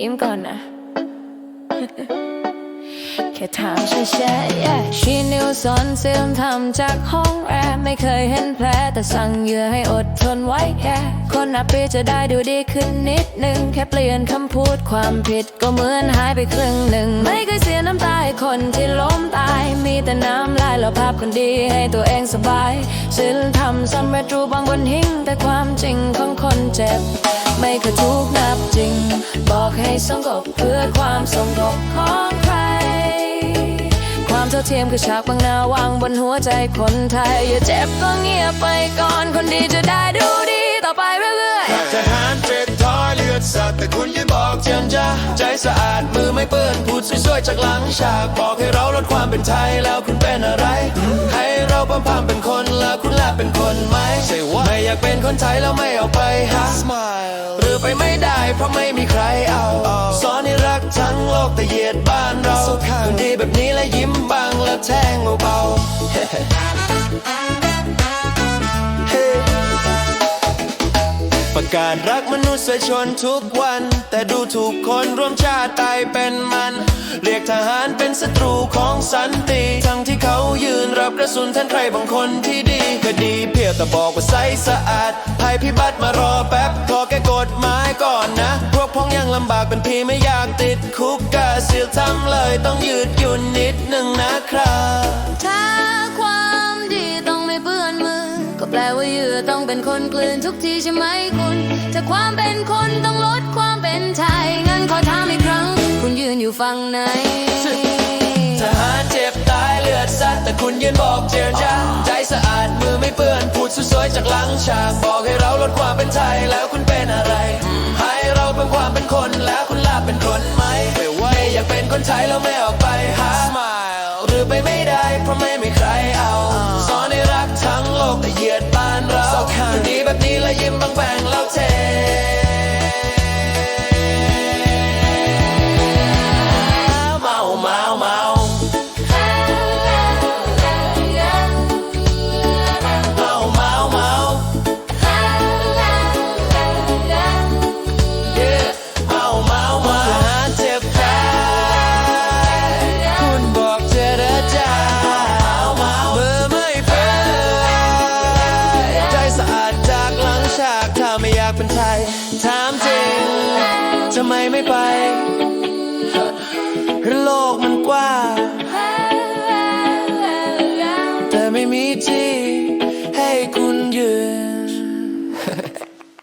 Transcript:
ยิ้มก่อนนะ แค่ถามเฉยๆชีนิวสอนเสื่อมทำจากห้องแอร์ไม่เคยเห็นแผลแต่สั่งเหยื่อให้อดทนไว้แค่คนนับปีจะได้ดูดีขึ้นนิดนึง แค่เปลี่ยนคำพูดความผิดก็เหมือนหายไปครึ่งหนึ่ง ไม่เคยเสียน้ำตาให้คนที่ล้มตาย มีแต่น้ำลายแล้วภาพคนดีให้ตัวเองสบายศิลธรรมสำเร็จรูปบางบนหิ้งแต่ความจริงของคนเจ็บ ไม่เคยถูกนับจริง บอกให้สงบเพื่อความสงบของใคร ความเท่าเทียมคือฉากบางนาวางบนหัวใจคนไทย อย่าเจ็บก็เงียบไปก่อนคนดีจะได้ดูดีต่อไปเรื่อยๆทหารเจ็บท้อยเลือดสัตว์แต่คุณยังบอกเจียนจ้าใจสะอาดมือไม่เปื้อนพูดสวยๆจากหลังฉากบอกให้เราลดความเป็นไทยแล้วคุณเป็นอะไรให้เราปั๊มพามเป็นคนแล้วคุณละเป็นคนไหมไม่อยากเป็นคนไทยแล้วไม่เอาไปหาหรือไปไม่ ได้เพราไม่มีใครเอาสอนให้รักทั้งโลกแต่เหยียดบ้านเราคนดีแบบนี้และยิ้มบางและแทงเบาๆประกาศรักมนุษยชนทุกวัน แต่ดูถูกคนร่วมชาติตายเป็นมัน เรียกทหารเป็นศัตรูของสันติ ทั้งที่เขายืนรับกระสุนแทนใครบางคนที่ดีคดีเพียงแต่บอกว่าใสสะอาดภัยพิบัติมารอแป๊บำบากเป็นพี่ไม่อยากติดคุกกะเสียทำเลยต้องยืดหยุ่นนิดหนึ่งนะครับถ้าความดีต้องไม่เปื้อนมือ ก็แปลว่าเหยื่อต้องเป็นคนกลืนทุกทีใช่ไหมคุณถ้าความเป็นคนต้องลดความเป็นไทยงั้นขอถามอีกครั้ง คุณยืนอยู่ฝั่งไหนทหารเจ็บตายเลือดซัดแต่คุณยืนบอกเจรจาใจสะอาดมือไม่เปื้อนพูดสวยๆจากหลังฉากบอกให้เราลดความเป็นไทยแล้ว ความเป็นคนแล้วคุณลาเป็นคนไหมไม่ว่าอยากเป็นคนไทยแล้วไม่ออกไปหาหรือไปไม่ได้เพราะไม่มีใครเอาสอนให้รักทั้งโลกแต่เหยียดบ้านเราคนดีแบบนี้แล้วยิ้มบางแบง เป็นใคร ถามจริงทำไมไม่ไปโลกมันกว้างแต่ไม่มีที่